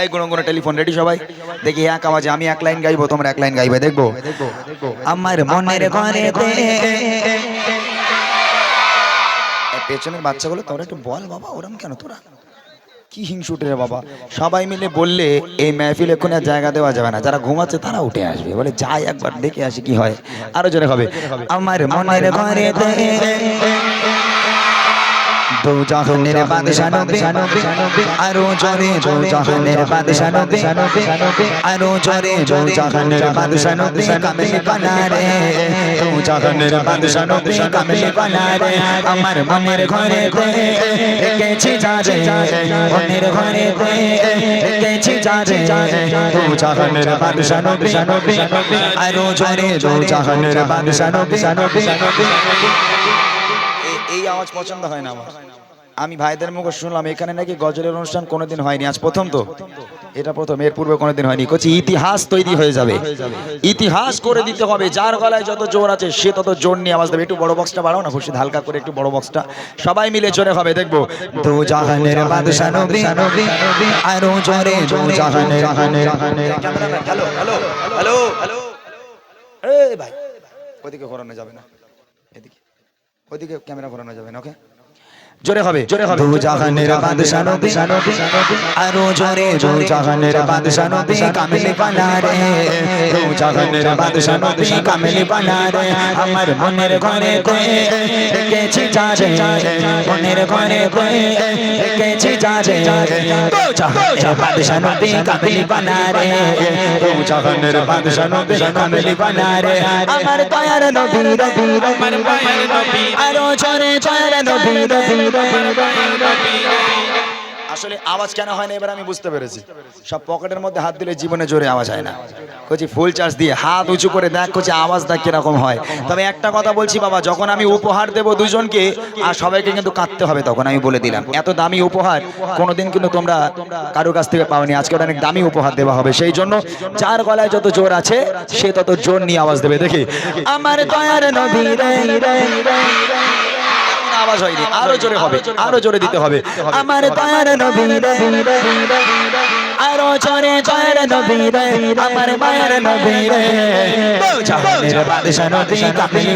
এই কোনো কোনো টেলিফোন রেডি সবাই? দেখি এক আওয়াজে আমি এক লাইন গাইবো, তোমরা এক লাইন গাইবে, দেখব? আমার মনের পেছনের বাচ্চাগুলো, তোরা একটু বল বাবা, ওরম কেন তোরা? কি হিংসুটে রে বাবা। সবাই মিলে বললে, এই মেহফিল এখন আর জায়গা দেওয়া যাবে না। যারা ঘুমাচ্ছে, তারা উঠে আসবে। বলে, যাই একবার দেখে আসি কি হয়। আরও জোরে হবে। আমার মনের ঘরেতে দো জাহানের বাদশা নবী আরও জোরে দো জাহানের বাদশা নবী আরও জোরে দো জাহানের বাদশা নবী কামিল বানারে দো জাহানের বাদশা নবী কামিল বানারে আমার মনের ঘরে কেছি যারে মনের ঘরে কেছি যারে দো জাহানের বাদশা নবী আরও জোরে দো জাহানের বাদশা নবী এ- এই আওয়াজ পছন্দ হয় না আমার। আমি ভাইদের মুখে শুনলাম, এখানে নাকি গজলের অনুষ্ঠান কোনোদিন হয়নি, আজ প্রথম তো। এটা প্রথম, এর পূর্বে কোনোদিন হয়নি। কচি ইতিহাস তৈরি হয়ে যাবে। ইতিহাস করে দিতে হবে, যার গলায় যত জোর আছে, সে তত জোর নিয়ে আওয়াজ দেবে। একটু বড় বক্সটা বাড়াও না খুশি হালকা করে একটু বড় বক্সটা সবাই মিলে জোরে হবে, দেখব। ওদিকে ঘোরানো যাবে না। এদিকে ওদিকে ক্যামেরা ঘোরানো যাবে না, ওকে? জোরে হবে জোরে হবে। দু জাহানের বাদশা নবী আরও জোরে দু জাহানের বাদশা নবী কামিল বানারে দু জাহানের বাদশা নবী কামিল বানারে আমার মনের ঘরে কয়ে রেখেছি যারে মনের ঘরে কয়ে রেখেছি যারে দু জাহানের বাদশা নবী কামিল বানারে দু জাহানের বাদশা নবী কামিল বানারে আমার দয়ার নবী রবি আমার মায়ের নবী। আরও জোরে দয়ার নবী রবি আসলে আওয়াজ কেন হয় না, এবার আমি বুঝতে পেরেছি। সব পকেটের মধ্যে হাত দিলে জীবনে জোরে আওয়াজ হয় না। কচি ফুল চার্জ দিয়ে হাত উঁচু করে দেখ কচি আওয়াজ দেখ কীরকম হয়। তবে একটা কথা বলছি বাবা, যখন আমি উপহার দেব দুজনকে, আর সবাইকে কিন্তু কাঁদতে হবে তখন, আমি বলে দিলাম। এত দামি উপহার কোনোদিন কিন্তু তোমরা কারও কাছ থেকে পাওনি। আজকে অনেক দামি উপহার দেওয়া হবে। সেই জন্য যার গলায় যত জোর আছে, সে তত জোর নিয়ে আওয়াজ দেবে। দেখি। আমার দয়ার এখন আওয়াজ হয়নি। আরও জোরে হবে আরও জোরে দিতে হবে। আমার দয়ার নবী আরও জোরে দয়ার নবী আমার মায়ের নবী রে বাদশা নবী কামিল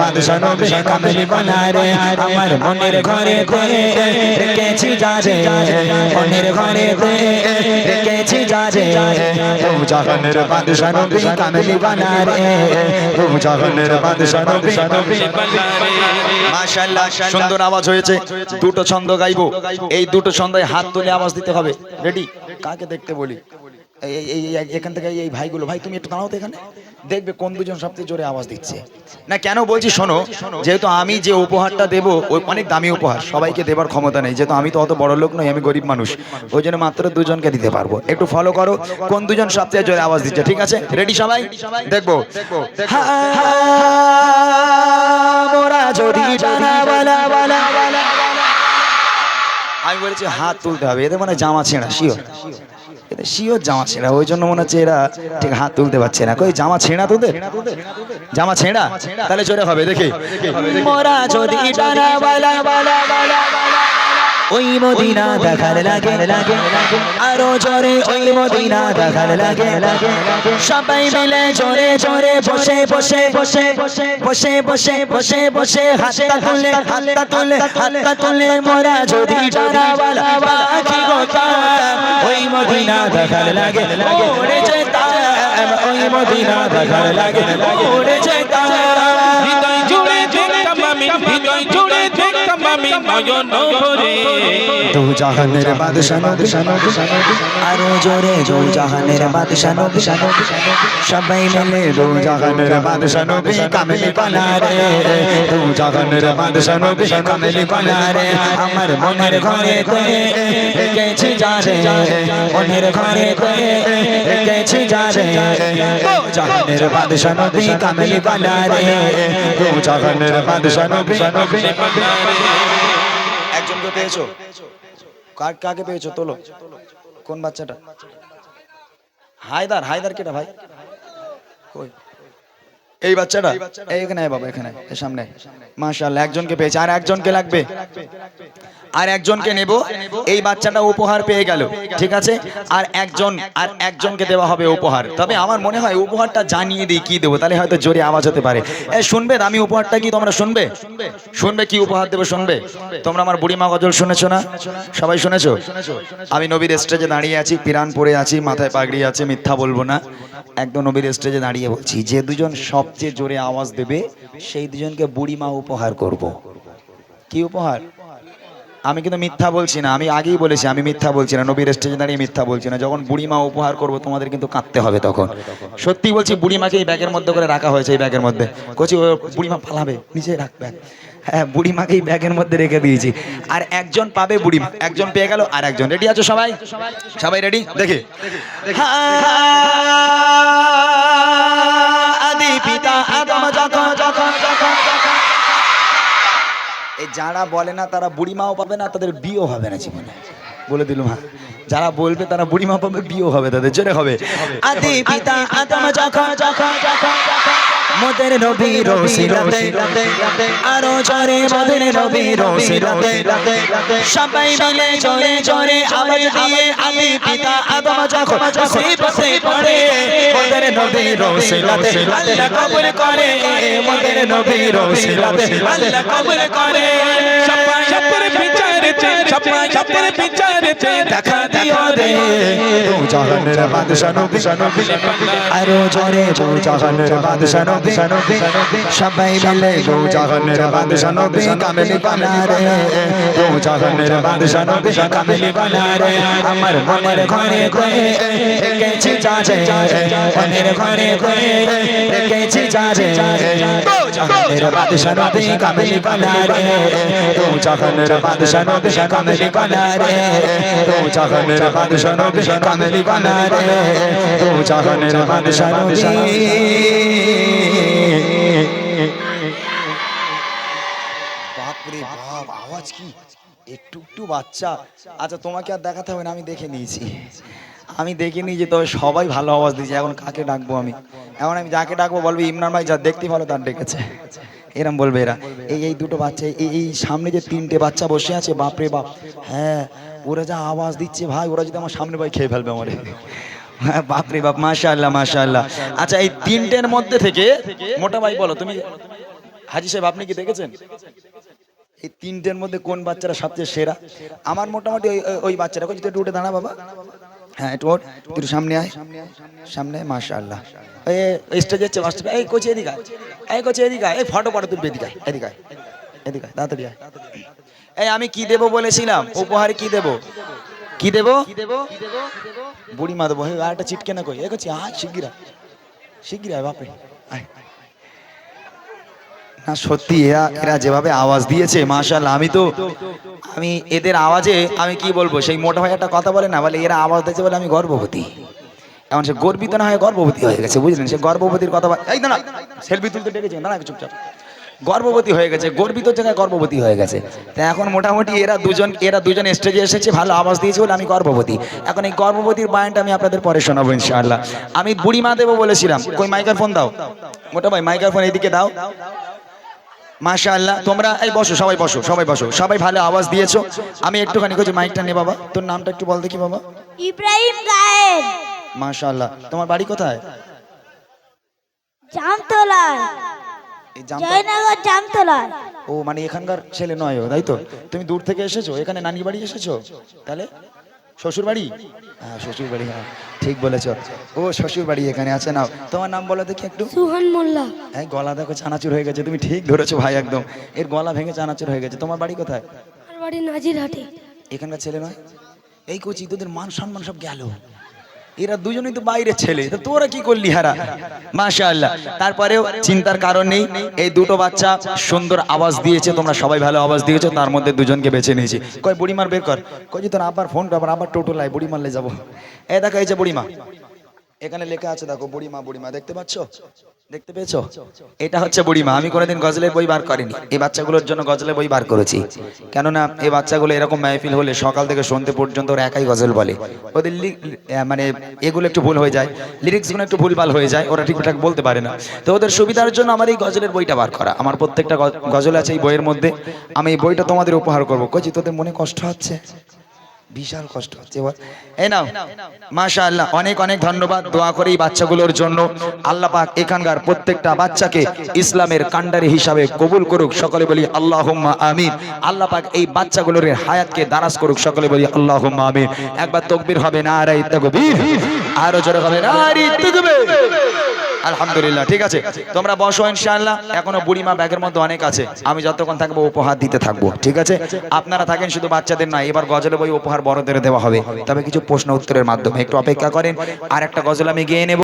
বাদশা নবী কামিল আমার মনের ঘরে রেখেছি মনের ঘরে রেখেছি বাদশা নবী কামিল বাদশা নবী মাশাআল্লাহ, সুন্দর আওয়াজ হয়েছে। দুটো ছন্দ গাইবো। এই দুটো ছন্দে হাত তুলে আওয়াজ দিতে হবে। রেডি কাকে দেখতে বলি? এখান থেকে এই ভাইগুলো, ভাই, তুমি একটু দাঁড়াও তো এখানে। দেখবে কোন দুজন সবচেয়ে জোরে আওয়াজ দিচ্ছে। না, কেন বলছি শোনো, যেহেতু আমি যে উপহারটা দেবো, ওই অনেক দামি উপহার, সবাইকে দেবার ক্ষমতা নেই। যেহেতু আমি তো অত বড় লোক নই, আমি গরিব মানুষ, ওই জন্য মাত্র দুজনকে দিতে পারব। একটু ফলো করো, কোন দুজন সবচেয়ে জোরে আওয়াজ দিচ্ছে, ঠিক আছে? রেডি সবাই? দেখব। বলা বলা। আমি বলেছি হাত তুলতে হবে এদের মানে জামা ছেঁড়া শিওর এদের শিওর জামা ছেঁড়া ওই জন্য মনে হচ্ছে এরা ঠিক হাত তুলতে পারছে না কই জামা ছেঁড়া তোদের জামা ছেঁড়া তাহলে চোরে হবে দেখি মোরা যদি ওই মদিনা দেখার লাগে। লাগে আরও জোরে ওই মদিনা দেখার লাগে। লাগে সবাই মিলে জোরে জোরে বসে বসে বসে বসে বসে বসে বসে বসে হাতটা তুলে হাতটা তুলে হাতটা তুলে মোরা যদি জানাওয়ালা পাখি গোতাম। ওই মদিনা দেখার লাগে। যেতাম ওই মদিনা দেখার লাগে। ওরে যেতাম হৃদয় জুড়ে দেখতাম আমি হৃদয় আমি নয়ন ভরে। দু জাহানের বাদশা নবী। আরও জোরে দু জাহানের বাদশা নবী। সবাই মিলে দু জাহানের বাদশা নবী কামেলি বানারে দু জাহানের বাদশা নবী কামেলি বানারে আমার মনের ঘরে কয়ে রেখেছি যারে। মনের ঘরে কয়ে রেখেছি যারে। দু জাহানের বাদশা নবী কামেলি বানারে দু জাহানের বাদশা নবী একজনকে পেয়েছ? কাকে পেয়েছ? তোলো। কোন বাচ্চাটা? হায়দার হায়দার কেটা ভাই? কই? এই বাচ্চাটা? এখানে বাবা এখানে সামনে। মাশাআল্লাহ একজনকে পেয়েছে। আর একজনকে লাগবে? আর একজনকে নেব। এই বাচ্চাটা উপহার পেয়ে গেল। ঠিক আছে? আর একজন আর একজনকে দেওয়া হবে উপহার। তবে আমার মনে হয় উপহারটা জানিয়ে দিই কি দেবো? তাহলে হয়তো জোরে আওয়াজ হতে পারে। এ শুনবে? আমি উপহারটা কি তোমরা শুনবে? শুনবে কি উপহার দেবো? শুনবে? তোমরা আমার বুড়িমা গজল শুনেছো না? সবাই শুনেছো? আমি নবীর স্টেজে দাঁড়িয়ে আছি পিরান পরে আছি মাথায় পাগড়ি আছে মিথ্যা বলব না। একদম নবীর স্টেজে দাঁড়িয়ে বলছি যে দুজন সবচেয়ে জোরে আওয়াজ দেবে, সেই দুজনকে বুড়িমা উপহার করব। কি উপহার? আমি কিন্তু মিথ্যা বলছি না, আমি আগেই বলেছি, আমি মিথ্যা বলছি না, নবীর স্টেজে দাঁড়িয়ে মিথ্যা বলছি না। যখন বুড়িমা উপহার করব, তোমাদের কিন্তু কাঁদতে হবে তখন। সত্যি বলছি, বুড়িমাকে এই ব্যাগের মধ্যে করে রাখা হয়েছে, এই ব্যাগের মধ্যে। কচি বুড়িমা পালাবে, নিচে রাখ ব্যাগ। হ্যাঁ বুড়িমাকে এই ব্যাগের মধ্যে রেখে দিয়েছি। আর একজন পাবে বুড়িমা, একজন পেয়ে গেল আর একজন। রেডি আছো সবাই? সবাই রেডি দেখি। দেখে আদি পিতা আদম যখন যখন যখন এই যারা বলে না তারা বুড়ি মাও পাবে না তাদের বিয়েও হবে না জীবনে। বলে দিলুম হ্যাঁ। যারা বলবে তারা বুড়ি মা পাবে বিয়েও হবে তাদের। জোরে হবে। আদি পিতা আদম যখন যখন যখন যখন। মোদের নবী রসিলাতে, আরও জোরে মোদের নবী রসিলাতে। সবাই মিলে জোরে জোরে আওয়াজ দিয়ে আদি পিতা আদম যখন মুসিবতে পড়ে, মোদের নবী রসিলাতে আল্লাহ কবুল করে, মোদের নবী রসিলাতে আল্লাহ কবুল করে। সবাই সবার বিচারেতে সবাই সবার বিচারেতে দেখা দিও রে। জাহানের বাদশা নবী, আরও জোরে তু জাহানের বাদশা নবী। সবাই মিলে তু জাহানের বাদশা নবী কামেলি বানা রে। তু জাহানের বাদশা নবী কামেলি বানা রে। আমার মনের ঘরে ঘরে রেখেছি যারে মনের নবী বাপরে বাপ, আওয়াজ কি? একটু একটু বাচ্চা। আচ্ছা তোমাকে আর দেখাতে হবে না, আমি দেখে নিয়েছি। আমি দেখে নিয়েছি, তবে সবাই ভালো আওয়াজ দিয়েছে। এখন কাকে ডাকবো আমি? এখন আমি যাকে ডাকবো বলব, ইমরান ভাই, যা, দেখতে ভালো তার ডেকেছে। এরম বলবে এরা। এই এই দুটো বাচ্চা, এই এই সামনে যে তিনটে বাচ্চা বসে আছে, বাপরে বাপ। হ্যাঁ ওরা যা আওয়াজ দিচ্ছে ভাই, ওরা যদি আমার সামনে ভাই খেয়ে ফেলবে আমার হ্যাঁ বাপরে বাপ, মাশাআল্লাহ মাশাআল্লাহ। আচ্ছা এই তিনটের মধ্যে থেকে, মোটা ভাই বলো, তুমি, হাজি সাহেব, আপনি কি দেখেছেন? এই তিনটের মধ্যে কোন বাচ্চারা সবচেয়ে সেরা? আমার মোটামুটি ওই বাচ্চারা, কই একটু উঠে দাঁড়া বাবা। হ্যাঁ একটু ওঠ তুই সামনে আয়। সামনে আয় মাশাআল্লাহ। এই স্টেজে হচ্ছে মাস্টার এই কোচি এদিকে। এই কোচি এদিকে। এই ফটো ফটো তুলবে এদিকে এদিকে আয়। এদিকে আয়, তাড়াতাড়ি আয়। এই আমি কি দেব বলেছিলাম? উপহার কি দেব? কি দেব? বুড়ি মা দেবো হে আর একটা চিটকে না কই। এ করছি আয় শিগগির। শিগগির বাপরে। আয়। না, সত্যি এরা এরা যেভাবে আওয়াজ দিয়েছে মাশাল্লাহ আমি তো, আমি এদের আওয়াজে আমি কি বলব, সেই মোটা ভাই একটা কথা বলে না, বলে এরা আওয়াজ দিয়েছে বলে আমি গর্ভবতী। এমন সে গর্বিত না হয় গর্ভবতী হয়ে গেছে, বুঝলেন? সে গর্ভবতীর কথা এই না সেলফি তুলতে ডেকেছে না চুপচাপ। গর্ভবতী হয়ে গেছে, গর্বিত জায়গায় গর্ভবতী হয়ে গেছে। তা এখন মোটামুটি এরা দুজন এরা দুজন স্টেজে এসেছে, ভালো আওয়াজ দিয়েছে বলে আমি গর্ভবতী। এখন এই গর্ভবতীর বায়ানটা আমি আপনাদের পরে শোনাবো, ইনশাআল্লাহ। আমি বুড়ি মা দেবো বলেছিলাম, কই মাইকার ফোন দাও। মোটা ভাই মাইকার ফোন এইদিকে দাও। মাশাআল্লাহ তোমরা এই বসো সবাই বসো সবাই বসো সবাই ভালো আওয়াজ দিয়েছ। আমি একটুখানি কিছু মাইকটা নে বাবা তোর নামটা একটু বল দেখি বাবা। ইব্রাহিম গায়েব। মাশাআল্লাহ তোমার বাড়ি কোথায়? জামতলায়। জয়নগর জামতলায়। ও মানে এখানকার ছেলে নয় ও তাই তো? তুমি দূর থেকে এসেছ? এখানে নানি বাড়ি এসেছ? তাহলে? শ্বশুর বাড়ি হ্যাঁ শ্বশুর বাড়ি হ্যাঁ ঠিক বলেছ। ও শ্বশুর বাড়ি এখানে আছে না তোমার নাম বলো দেখি একটু। সুহান মোল্লা। হ্যাঁ গলা দেখো চানাচুর হয়ে গেছে তুমি ঠিক ধরেছো ভাই একদম। এর গলা ভেঙে চানাচুর হয়ে গেছে। তোমার বাড়ি কোথায়? আমার বাড়ি নাজিরহাটে। এখানকার ছেলে নয়? এই কচি তোদের মান সম্মান সব গেল। এরা দুজনেই তো বাইরের ছেলে। তো তোরা কি করলি হারা? মাশাআল্লাহ। তারপরেও চিন্তার কারণ নেই। এই দুটো বাচ্চা সুন্দর আওয়াজ দিয়েছে, তোমরা সবাই ভালো আওয়াজ দিয়েছ, তার মধ্যে দুজনকে বেছে নিয়েছি। কয় বুড়িমার বের কর। কই তোর আবার ফোন কর আবার টোটো লাই বুড়িমারলে যাব। এ, দেখা হয়েছে যে বুড়িমা। এখানে লেখা আছে দেখো বুড়িমা বুড়িমা দেখতে পাচ্ছো? দেখতে পেয়েছ? এটা হচ্ছে বুড়িমা। আমি কোনোদিন গজলের বই বার করিনি। এই বাচ্চাগুলোর জন্য গজলের বই বার করেছি। কেননা এই বাচ্চাগুলো এরকম মাহফিল হলে সকাল থেকে সন্ধ্যে পর্যন্ত ওরা একাই গজল বলে। ওদের মানে এগুলো একটু ভুল হয়ে যায়। লিরিক্সগুলো একটু ভুলভাল হয়ে যায়। ওরা ঠিকঠাক বলতে পারে না। তো ওদের সুবিধার জন্য আমার এই গজলের বইটা বার করা। আমার প্রত্যেকটা গজল আছে এই বইয়ের মধ্যে। আমি এই বইটা তোমাদের উপহার করব। কচি তোদের মনে কষ্ট হচ্ছে? বিশাল কষ্ট হচ্ছে এই নাও মাশা আল্লাহ অনেক অনেক ধন্যবাদ দোয়া করে এই বাচ্চাগুলোর জন্য। আল্লাহ পাক এখানকার প্রত্যেকটা বাচ্চাকে ইসলামের কান্ডারি হিসাবে কবুল করুক, সকলে বলি আল্লাহ আমিন। আল্লাহ পাক এই বাচ্চাগুলোর হায়াতকে দারাজ করুক, সকলে বলি আল্লাহ আমিন। একবার তকবির হবে না আর তকবির। আরও জোরে হবে না আর আলহামদুলিল্লাহ, ঠিক আছে? তোমরা বসো ইনশাআল্লাহ। এখনও বুড়িমা ব্যাগের মধ্যে অনেক আছে। আমি যতক্ষণ থাকব উপহার দিতে থাকব, ঠিক আছে? আপনারা থাকেন শুধু বাচ্চাদের না, এবার গজলে বই উপহার বড়দের দেওয়া হবে। তবে কিছু প্রশ্ন উত্তরের মাধ্যমে একটু অপেক্ষা করেন। আর একটা গজল আমি গিয়ে নেব।